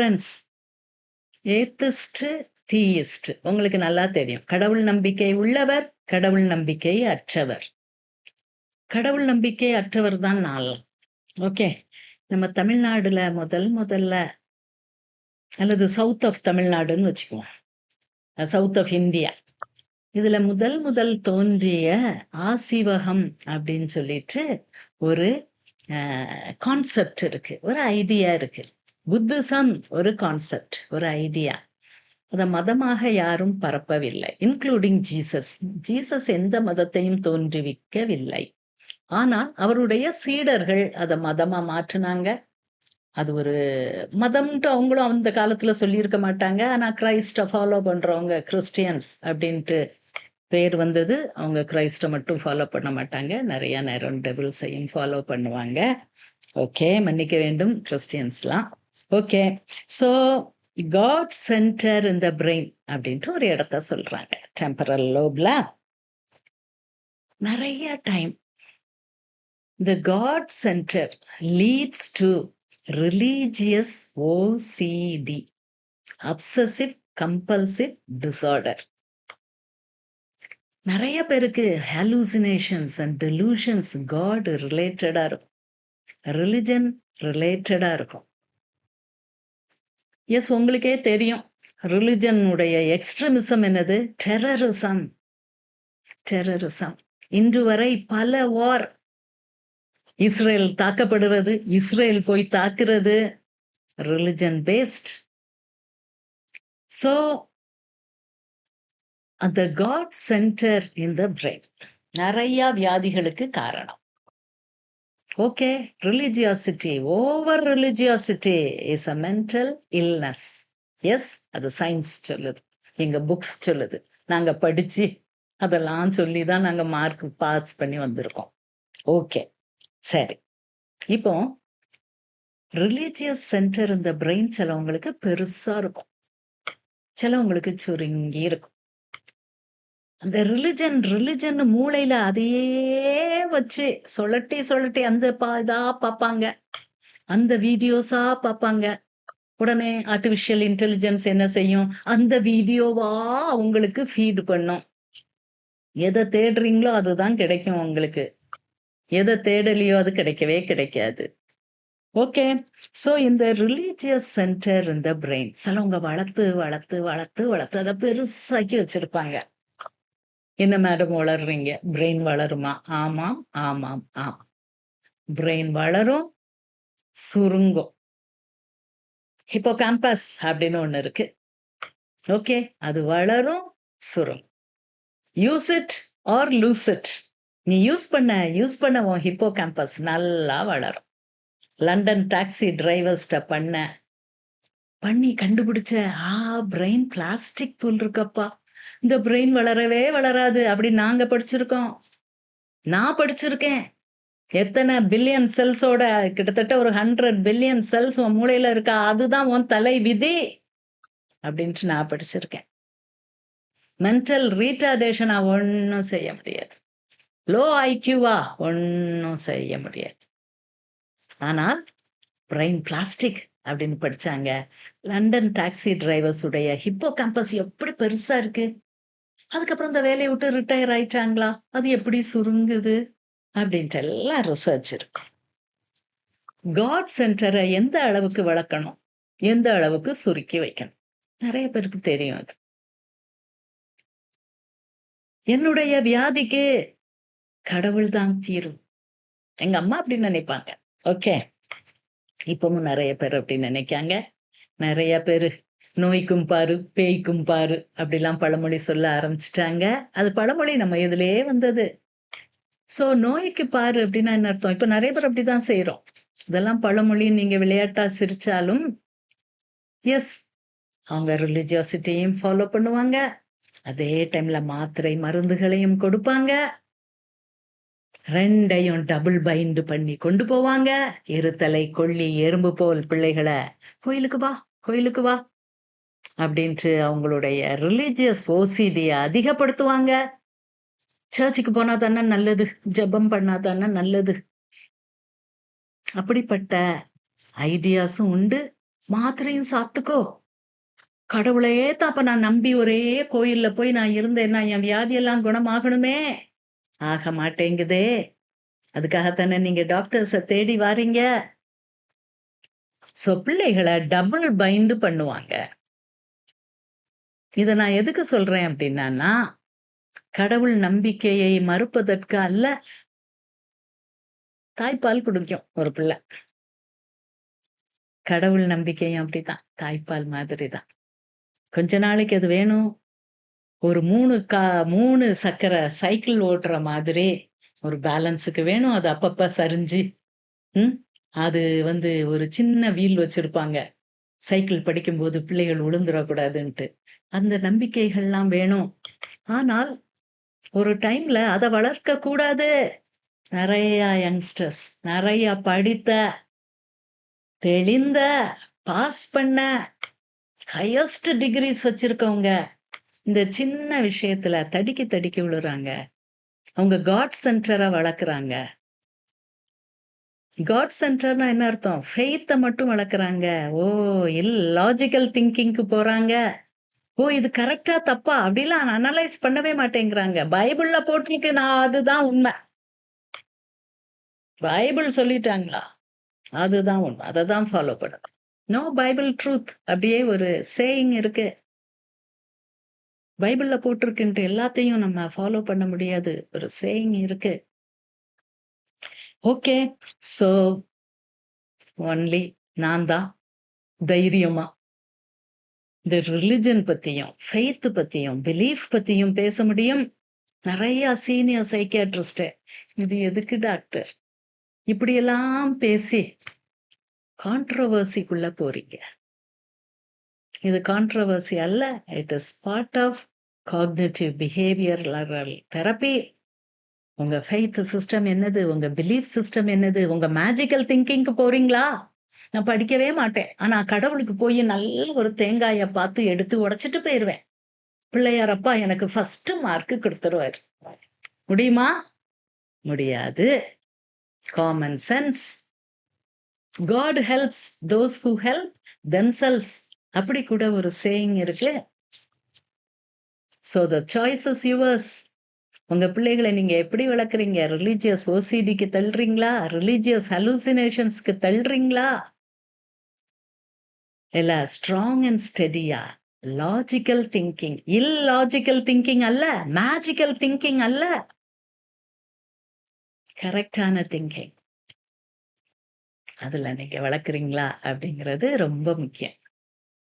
Friends atheist theist உங்களுக்கு நல்லா தெரியும். கடவுள் நம்பிக்கை உள்ளவர் கடவுள் நம்பிக்கை அற்றவர். கடவுள் நம்பிக்கை அற்றவர் தான் நான். ஓகே. நம்ம தமிழ்நாடுல முதல் முதல்ல அல்லது சவுத் ஆஃப் தமிழ்நாடுன்னு வச்சுக்குவோம். சவுத் ஆஃப் இந்தியா இதுல முதல் முதல் தோன்றிய ஆசிவகம் அப்படின்னு சொல்லிட்டு ஒரு கான்செப்ட் இருக்கு. ஒரு ஐடியா இருக்கு. புத்திசம் ஒரு கான்செப்ட் ஒரு ஐடியா அதை மதமாக யாரும் பரப்பவில்லை இன்க்ளூடிங் ஜீசஸ் ஜீசஸ் எந்த மதத்தையும் தோன்றுவிக்கவில்லை. ஆனால் அவருடைய சீடர்கள் அதை மதமா மாற்றினாங்க. அது ஒரு மதம்ட்டு அவங்களும் அந்த காலத்துல சொல்லியிருக்க மாட்டாங்க. ஆனா கிரைஸ்ட ஃபாலோ பண்றவங்க கிறிஸ்டியன்ஸ் அப்படின்ட்டு பேர் வந்தது. அவங்க கிரைஸ்ட மட்டும் ஃபாலோ பண்ண மாட்டாங்க. நிறைய நேரம் டெபிள்ஸையும் ஃபாலோ பண்ணுவாங்க. ஓகே மன்னிக்க வேண்டும் கிறிஸ்டியன்ஸ்லாம் ஓகே ஸோ காட் சென்டர் இந்த பிரெயின் அப்படின்ட்டு ஒரு இடத்த சொல்றாங்க. டெம்பரல் லோப்ல நிறைய time the god center leads to religious OCD obsessive compulsive disorder நிறைய பேருக்கு ஹாலூசினேஷன்ஸ் அண்ட் டெலூஷன்ஸ் காட் ரிலேட்டடாக இருக்கும். ரிலிஜன் ரிலேட்டடாக இருக்கும். எஸ் உங்களுக்கே தெரியும். ரிலிஜனுடைய எக்ஸ்ட்ரமிசம் என்னது? டெரரிசம் டெரரிசம் இன்று வரை பல வார் இஸ்ரேல் தாக்கப்படுறது இஸ்ரேல் போய் தாக்குறது. ரிலிஜன் பேஸ்ட் ஸோ அந்த god center in the brain நிறைய வியாதிகளுக்கு காரணம். Okay religiosity over religiosity is a mental illness yes அது சயின்ஸ் சொல்லுது. எங்க புக்ஸ் சொல்லுது. நாங்க படிச்சு அதெல்லாம் சொல்லி தான் நாங்க மார்க் பாஸ் பண்ணி வந்திருக்கோம். ஓகே சரி. இப்போ ரிலீஜியஸ் சென்டர் இந்த பிரெயின் சிலவங்களுக்கு பெருசா இருக்கும். சிலவங்களுக்கு சுருங்கி இருக்கும். அந்த ரிலிஜன் ரிலிஜன் மூளையில அதையே வச்சு சொல்லட்டி சொல்லட்டி அந்த பா இதா பார்ப்பாங்க. அந்த வீடியோஸா பார்ப்பாங்க. உடனே ஆர்டிபிஷியல் இன்டெலிஜென்ஸ் என்ன செய்யும்? அந்த வீடியோவா அவங்களுக்கு ஃபீட் பண்ணும். எதை தேடுறீங்களோ அதுதான் கிடைக்கும் உங்களுக்கு எதை தேடலையோ அது கிடைக்கவே கிடைக்காது. ஓகே ஸோ இந்த ரிலீஜியஸ் சென்டர் இந்த பிரெயின் சிலவங்க வளர்த்து வளர்த்து வளர்த்து வளர்த்து அதை பெருசாக்கி வச்சிருப்பாங்க. என்ன மேடம் வளர்றீங்க? பிரெயின் வளருமா? ஆமாம் ஆமாம் ஆமாம். பிரெயின் வளரும் சுருங்கும். ஹிப்போ கேம்பஸ் அப்படின்னு ஒன்று இருக்கு. ஓகே அது வளரும் சுருங்கும். Use it or lose it நீ யூஸ் பண்ண யூஸ் பண்ண உன் ஹிப்போ கேம்பஸ் நல்லா வளரும். லண்டன் டாக்ஸி டிரைவர்ஸ்ட பண்ண. பண்ணி கண்டுபிடிச்ச ஆ பிரெயின் பிளாஸ்டிக் புல் இருக்கப்பா. இந்த பிரெயின் வளரவே வளராது அப்படி நாங்க படிச்சிருக்கோம். நான் படிச்சிருக்கேன். எத்தனை பில்லியன் செல்ஸோட கிட்டத்தட்ட ஒரு ஹண்ட்ரட் பில்லியன் செல்ஸ் உன் மூளையில இருக்கா? அதுதான் உன் தலை விதி அப்படின்ட்டு நான் படிச்சிருக்கேன். மென்டல் ரீட்டார்டேஷனா ஒன்றும் செய்ய முடியாது. லோ ஐக்யூவா ஒன்றும் செய்ய முடியாது. ஆனால் பிரெயின் பிளாஸ்டிக் அப்படின்னு படிச்சாங்க. லண்டன் டாக்ஸி டிரைவர்ஸ் உடைய ஹிப்போ கேம்பஸ் எப்படி பெருசா இருக்கு? அதுக்கப்புறம் இந்த வேலையை விட்டு ரிட்டையர் ஆயிட்டாங்களா? அது எப்படி சுருங்குது? அப்படின்ட்டு எல்லாம் ரிசர்ச் இருக்கும். காட் சென்டரை எந்த அளவுக்கு வளர்க்கணும்? எந்த அளவுக்கு சுருக்கி வைக்கணும்? நிறைய பேருக்கு தெரியும் அது. என்னுடைய வியாதிக்கு கடவுள் தான் தீரும். எங்க அம்மா அப்படின்னு நினைப்பாங்க. ஓகே இப்பவும் நிறைய பேர் அப்படி நினைக்காங்க. நிறைய பேர் நோய்க்கும் பாரு பேய்க்கும் பாரு அப்படிலாம் பழமொழி சொல்ல ஆரம்பிச்சிட்டாங்க. அது பழமொழி நம்ம இதுலயே வந்தது. சோ நோய்க்கு பாரு அப்படின்னா என்ன அர்த்தம்? இப்ப நிறைய பேர் அப்படிதான் செய்யறோம் இதெல்லாம் பழமொழி நீங்க விளையாட்டா சிரிச்சாலும் எஸ் அவங்க ரிலிஜியாசிட்டியும் ஃபாலோ பண்ணுவாங்க. அதே டைம்ல மாத்திரை மருந்துகளையும் கொடுப்பாங்க. ரெண்டையும் டபுள் பைண்டு பண்ணி கொண்டு போவாங்க. இருத்தலை கொள்ளி எறும்பு போல் பிள்ளைகளை கோயிலுக்கு வா கோயிலுக்கு வா அப்படின்ட்டு அவங்களுடைய ரிலீஜியஸ் ஓசிடிய அதிகப்படுத்துவாங்க. சர்ச்சுக்கு போனா தானே நல்லது ஜெபம் பண்ணா தானே நல்லது. அப்படிப்பட்ட ஐடியாஸும் உண்டு. மாத்திரையும் சாப்பிட்டுக்கோ. கடவுளையே தான் அப்ப நான் நம்பி ஒரே கோயில்ல போய் நான் இருந்தேன்னா என் வியாதியெல்லாம் குணமாகணுமே. ஆக மாட்டேங்குதே. அதுக்காகத்தானே நீங்க டாக்டர்ஸ தேடி வாரீங்க. சோ பிள்ளைகளை டபுள் பைண்டு பண்ணுவாங்க. இத நான் எதுக்கு சொல்றேன் அப்படின்னா கடவுள் நம்பிக்கையை மறுப்பதற்கு அல்ல தாய்ப்பால் குடிக்கும் ஒரு பிள்ளை. கடவுள் நம்பிக்கையும் அப்படிதான் தாய்ப்பால் மாதிரி தான் கொஞ்ச நாளைக்கு அது வேணும். ஒரு மூணு கா மூணு சக்கரை சைக்கிள் ஓட்டுற மாதிரி ஒரு பேலன்ஸுக்கு வேணும். அது அப்பப்ப சரிஞ்சு ம் அது வந்து ஒரு சின்ன வீல் வச்சிருப்பாங்க. சைக்கிள் படிக்கும்போது பிள்ளைகள் விழுந்துடக்கூடாதுன்ட்டு அந்த நம்பிக்கைகள்லாம் வேணும். ஆனால் ஒரு டைம்ல அதை வளர்க்க கூடாது. நிறைய யங்ஸ்டர்ஸ் நிறைய படித்த தெளிந்த பாஸ் பண்ண ஹையஸ்ட் டிகிரிஸ் வச்சிருக்கவங்க. இந்த சின்ன விஷயத்துல தடிக்கி தடிக்கி விழுறாங்க. அவங்க காட் சென்டரை வளர்க்குறாங்க. காட் சென்டர்னா என்ன அர்த்தம்? ஃபெய்த்தை மட்டும் வளர்க்குறாங்க. ஓ இல் லாஜிக்கல் திங்கிங்க்கு போறாங்க. ஓ இது கரெக்டா தப்பா? அப்படிலாம் அனலைஸ் பண்ணவே மாட்டேங்கிறாங்க. பைபிள்ல போட்டிருக்கு. நான் அதுதான் உண்மை. பைபிள் சொல்லிட்டாங்களா? அதுதான் உண்மை. அதை தான் ஃபாலோ பண்ணணும். நோ பைபிள் ட்ரூத் அப்படியே ஒரு சேயிங் இருக்கு. பைபிள்ல போட்டிருக்குன்ட்டு எல்லாத்தையும் நம்ம ஃபாலோ பண்ண முடியாது. ஒரு சேயிங் இருக்கு. ஓகே சோ ஒன்லி நான் தான் தைரியமா. இந்த ரிலிஜன் பத்தியும் ஃபெய்த் பத்தியும் பிலீஃப் பத்தியும் பேச முடியும். நிறைய சீனியர் சைக்கியாட்ரிஸ்ட் இது எதுக்கு டாக்டர் இப்படியெல்லாம் பேசி கான்ட்ரவர்சிக்குள்ள போறீங்க. இது கான்ட்ரவர்சி அல்ல it is part of cognitive behaviour therapy உங்க ஃபெய்த் சிஸ்டம் என்னது? உங்க பிலீஃப் சிஸ்டம் என்னது? உங்க மேஜிக்கல் திங்கிங்க்கு போறீங்களா? நான் படிக்கவே மாட்டேன். ஆனா கடவுளுக்கு போய் நல்ல ஒரு தேங்காயை பார்த்து எடுத்து உடைச்சிட்டு போயிடுவேன் பிள்ளையார் அப்பா எனக்கு ஃபர்ஸ்ட் மார்க்கு கொடுத்துருவாரு. முடியுமா? முடியாது. Common sense god helps those who help themselves அப்படி கூட ஒரு சேயிங் இருக்கு. So the choice is yours உங்கள் பிள்ளைகளை நீங்கள் எப்படி வளர்க்குறீங்க? ரிலீஜியஸ் ஓசிடிக்கு தள்ளுறீங்களா? ரிலீஜியஸ் ஹலூசினேஷன்ஸ்க்கு தள்ளுறீங்களா? இல்லை ஸ்ட்ராங் அண்ட் ஸ்டெடியா லாஜிக்கல் திங்கிங் இல்லாஜிக்கல் திங்கிங் அல்ல மேஜிக்கல் திங்கிங் அல்ல. கரெக்டான திங்கிங் அதில் நீங்கள் வளர்க்குறீங்களா? அப்படிங்கிறது ரொம்ப முக்கியம்.